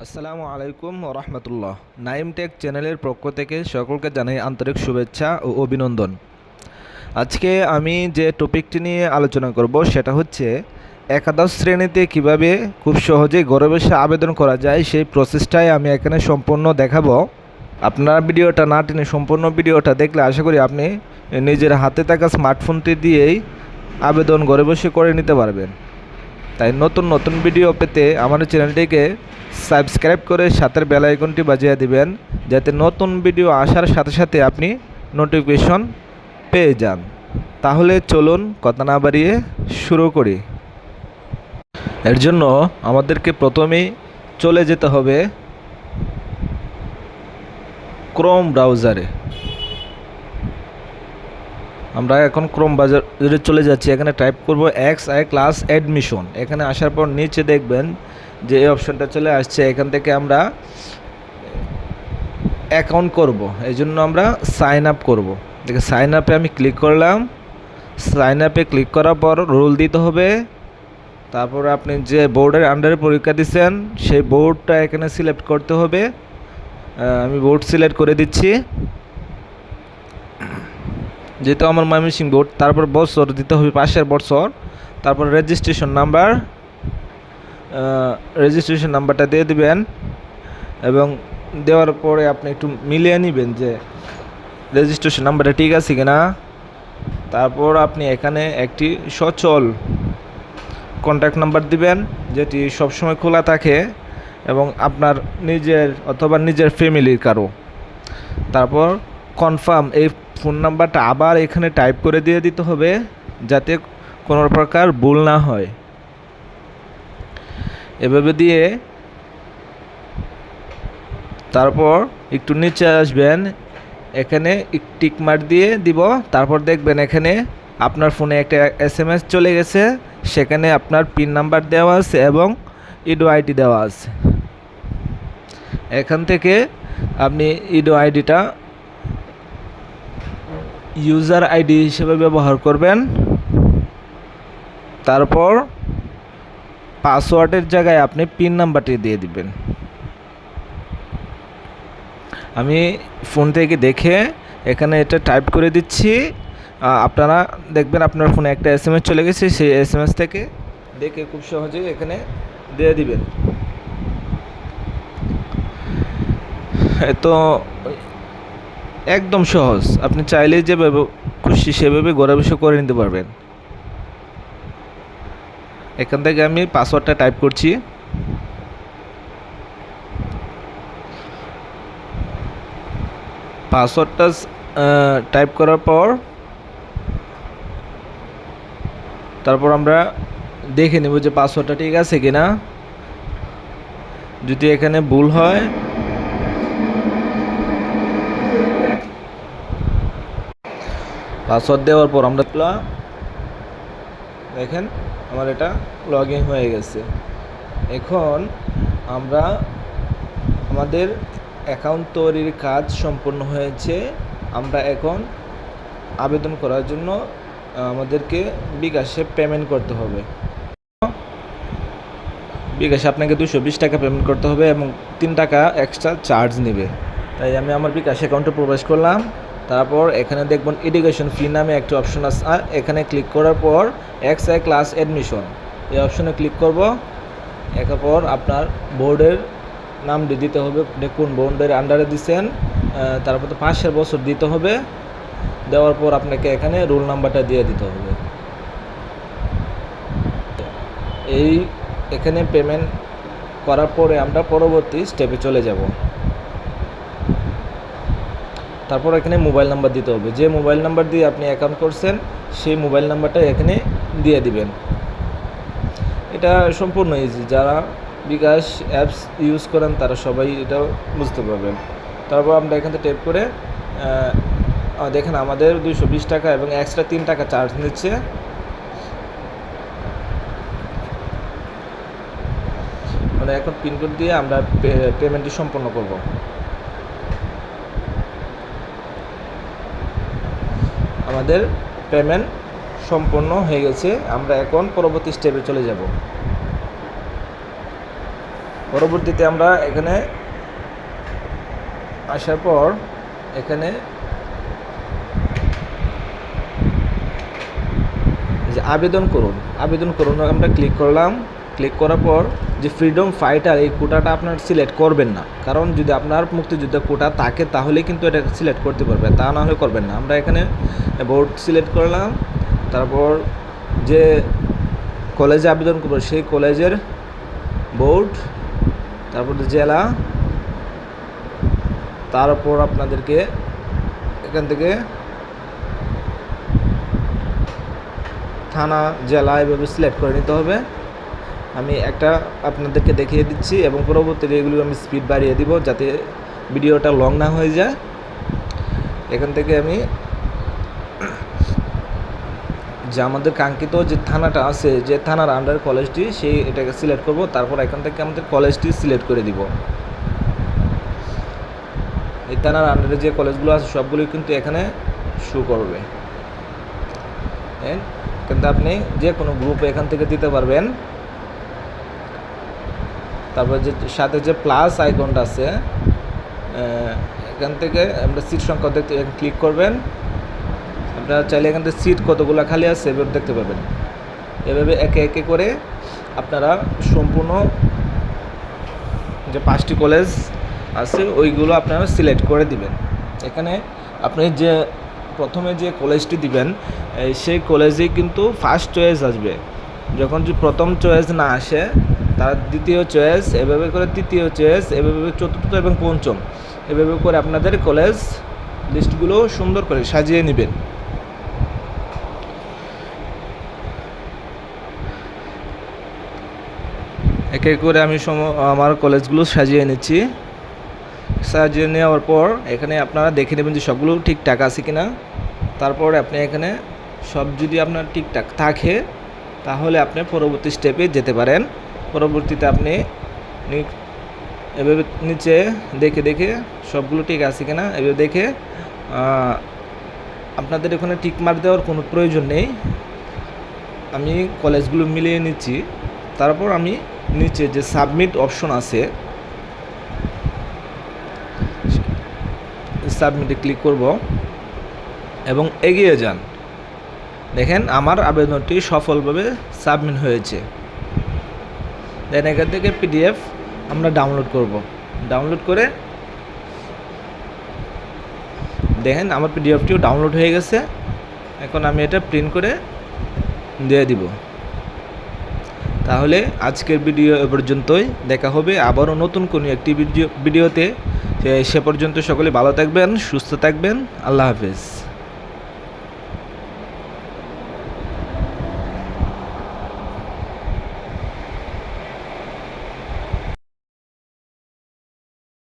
আসসালামু আলাইকুম রহমতুল্লাহ নাইম টেক চ্যানেলের পক্ষ থেকে সকলকে জানাই আন্তরিক শুভেচ্ছা ও অভিনন্দন। আজকে আমি যে টপিকটি নিয়ে আলোচনা করব সেটা হচ্ছে, একাদশ শ্রেণীতে কীভাবে খুব সহজেই ঘরে বসে আবেদন করা যায় সেই প্রসেসটাই আমি এখানে সম্পূর্ণ দেখাবো। আপনারা ভিডিওটা না টেনে সম্পূর্ণ ভিডিওটা দেখলে আশা করি আপনি নিজের হাতে থাকা স্মার্টফোনটি দিয়েই আবেদন ঘরে বসে করে নিতে পারবেন। তাই নতুন নতুন ভিডিও পেতে আমার চ্যানেলটিকে সাবস্ক্রাইব করে সাথের বেল আইকনটি বাজিয়ে দিবেন, যাতে নতুন ভিডিও আসার সাথে সাথে আপনি নোটিফিকেশন পেয়ে যান। তাহলে চলুন কথা না বাড়িয়ে শুরু করি। এর জন্য আমাদেরকে প্রথমেই চলে যেতে হবে ক্রোম ব্রাউজারে আমরা এখন ক্রোম বাজারে চলে যাচ্ছি। এখানে টাইপ করব এক্স আই ক্লাস অ্যাডমিশন এখানে আসার পর নিচে দেখবেন যে এই অপশনটা চলে আসছে। এখান থেকে আমরা অ্যাকাউন্ট করব। এই জন্য আমরা সাইন আপ করব। দেখে সাইন আপে আমি ক্লিক করলাম। সাইন আপে ক্লিক করার পর রোল দিতে হবে। তারপর আপনি যে বোর্ডের আন্ডারে পরীক্ষা দিচ্ছেন, সেই বোর্ডটা এখানে সিলেক্ট করতে হবে। আমি বোর্ড সিলেক্ট করে দিচ্ছি। যেহেতু আমার ময়মনসিং বোর্ড, তারপর বছর দিতে হবে পাশের বছর, তারপর রেজিস্ট্রেশন নাম্বার রেজিস্ট্রেশন নাম্বারটা দিয়ে দেবেন, এবং দেওয়ার পরে আপনি একটু মিলিয়ে নেবেন যে রেজিস্ট্রেশন নাম্বারটা ঠিক আছে কিনা। তারপর আপনি এখানে একটি সচল কন্ট্যাক্ট নাম্বার দিবেন, যেটি সবসময় খোলা থাকে, এবং আপনার নিজের অথবা নিজের ফ্যামিলির কারও। তারপর কনফার্ম এই ফোন নাম্বারটা আবার এখানে টাইপ করে দিয়ে দিতে হবে যাতে কোনো প্রকার ভুল না হয়। এভাবে দিয়ে তারপর একটু নিচে আসবেন, এখানে টিক মার্ক দিয়ে দিব, তারপর দেখবেন এখানে আপনার ফোনে একটা এস এম এস চলে গেছে, সেখানে আপনার পিন নাম্বার দেওয়া আছে এবং ইডো আইডি দেওয়া আছে। এখান থেকে আপনি ইডো আইডিটা ইউজার আইডি হিসেবে ব্যবহার করবেন। তারপর পাসওয়ার্ডের জায়গায় আপনি পিন নাম্বারটি দিয়ে দিবেন। আমি ফোন থেকে দেখে এখানে এটা টাইপ করে দিচ্ছি। আপনারা দেখবেন আপনার ফোনে একটা এস এম এস চলে গেছে, সেই এস এম এস থেকে দেখে খুব সহজেই এখানে দিয়ে দিবেন। তো একদম সহজ। আপনি চাইলেই যেভাবে খুশি সেভাবে বসে করে নিতে পারবেন। এখান থেকে আমি পাসওয়ার্ডটা টাইপ করছি। পাসওয়ার্ডটা টাইপ করার পর তারপর আমরা দেখে নেব যে পাসওয়ার্ডটা ঠিক আছে কিনা। যদি এখানে ভুল হয় পাসওয়ার্ড দেওয়ার পর আমরা দেখেন আমার এটা লগ ইন হয়ে গেছে। এখন আমরা আমাদের অ্যাকাউন্ট তৈরির কাজ সম্পূর্ণ হয়েছে। আমরা এখন আবেদন করার জন্য আমাদেরকে বিকাশে পেমেন্ট করতে হবে। বিকাশে আপনাকে দুশো বিশ টাকা পেমেন্ট করতে হবে এবং তিন টাকা এক্সট্রা চার্জ নেবে। তাই আমি আমার বিকাশ অ্যাকাউন্টে প্রবেশ করলাম। তারপর এখানে দেখবেন এডুকেশন ফি নামে একটা অপশন আছে। এখানে ক্লিক করার পর এক্স আই ক্লাস অ্যাডমিশন এই অপশনে ক্লিক করব। এরপর আপনার বোর্ডের নাম দিতে হবে। কোন বোর্ডের আন্ডারে দিচ্ছেন তারপর তো পাঁচের বছর দিতে হবে। দেওয়ার পর আপনাকে এখানে রোল নাম্বারটা দিয়ে দিতে হবে। এই এখানে পেমেন্ট করার পরে আমরা পরবর্তী স্টেপে চলে যাব। তারপর এখানে মোবাইল নাম্বার দিতে হবে। যে মোবাইল নাম্বার দিয়ে আপনি অ্যাকাউন্ট করছেন, সেই মোবাইল নাম্বারটা এখানে দিয়ে দিবেন। এটা সম্পূর্ণ ইজি যারা বিকাশ অ্যাপস ইউজ করেন, তারা সবাই এটা বুঝতে পারবেন। তারপর আমরা এখান থেকে টেপ করে দেখেন আমাদের দুইশো বিশ টাকা এবং এক্সট্রা তিন টাকা চার্জ নিচ্ছে। মানে এখন পিনকোড দিয়ে আমরা পেমেন্টটি সম্পন্ন করব। আমাদের পেমেন্ট সম্পন্ন হয়ে গেছে। আমরা এখন পরবর্তী স্টেপে চলে যাব। পরবর্তীতে আমরা এখানে আসার পর এখানে যে আবেদন করুন। আবেদন করুন, আমরা ক্লিক করলাম। ক্লিক করার পর যে ফ্রিডম ফাইটার এই কোটাটা আপনার সিলেক্ট করবেন না। কারণ যদি আপনার মুক্তিযুদ্ধ কোটা থাকে, তাহলে কিন্তু এটা সিলেক্ট করতে পারবে, তা না হলে করবেন না। আমরা এখানে বোর্ড সিলেক্ট করলাম, তারপর যে কলেজে আবেদন করব, সেই কলেজের বোর্ড তারপর জেলা, তারপর আপনাদেরকে এখান থেকে থানা, জেলা এভাবে সিলেক্ট করে নিতে হবে। আমি একটা আপনাদেরকে দেখিয়ে দিচ্ছি এবং পরবর্তীতে এগুলো আমি স্পিড বাড়িয়ে দিব যাতে ভিডিওটা লং না হয়ে যায়। এখান থেকে আমি যে আমাদের কাঙ্ক্ষিত যে থানাটা আছে, যে থানার আন্ডার কলেজটি সেই এটাকে সিলেক্ট করব, তারপর এখান থেকে আমাদের কলেজটি সিলেক্ট করে দিব। এই থানার আন্ডারে যে কলেজগুলো আছে, সবগুলোই কিন্তু এখানে শো করবে। কিন্তু আপনি যে কোনো গ্রুপে এখান থেকে দিতে পারবেন। তারপর যে সাথে যে প্লাস আইকনটা আছে এখান থেকে আমরা সিট সংখ্যা দেখতে ক্লিক করবেন। আপনারা চাইলে এখান থেকে সিট কতগুলো খালি আছে এভাবে দেখতে পাবেন এভাবে একে একে করে আপনারা সম্পূর্ণ যে পাঁচটি কলেজ আছে, ওইগুলো আপনারা সিলেক্ট করে দিবেন। এখানে আপনি যে প্রথমে যে কলেজটি দিবেন সেই কলেজেই কিন্তু ফার্স্ট চয়েস আসবে। যখন যে প্রথম চয়েস না আসে তার দ্বিতীয় চয়েস এভাবে করে তৃতীয় চয়েস এভাবে চতুর্থ এবং পঞ্চম। এভাবে করে আপনাদের কলেজ লিস্টগুলো সুন্দর করে সাজিয়ে নেবেন। এক করে আমি সম, আমার কলেজগুলো সাজিয়ে নিচ্ছি। সাজিয়ে নেওয়ার পর এখানে আপনারা দেখে নেবেন যে সবগুলো ঠিকঠাক আছে কিনা। তারপর আপনি এখানে সব যদি আপনার ঠিকঠাক থাকে, তাহলে আপনি পরবর্তী স্টেপে যেতে পারেন। পরবর্তীতে আপনি এভাবে নিচে দেখে দেখে সবগুলো ঠিক আছে কিনা, এভাবে দেখে আপনাদের এখানে টিক মার দেওয়ার কোনো প্রয়োজন নেই। আমি কলেজগুলো মিলিয়ে নিচ্ছি। তারপর আমি নিচে যে সাবমিট অপশন আছে সাবমিটে ক্লিক করব এবং এগিয়ে যান। দেখেন, আমার আবেদনটি সফলভাবে সাবমিট হয়েছে। দেন এখান থেকে পিডিএফ আমরা ডাউনলোড করব। ডাউনলোড করে দেখেন আমার পিডিএফটিও ডাউনলোড হয়ে গেছে। এখন আমি এটা প্রিন্ট করে দিয়ে দিব। তাহলে আজকের ভিডিও এ পর্যন্তই। দেখা হবে আবারও নতুন কোনো একটি ভিডিও ভিডিওতে। সে পর্যন্ত সকলে ভালো থাকবেন, সুস্থ থাকবেন। আল্লাহ হাফেজ।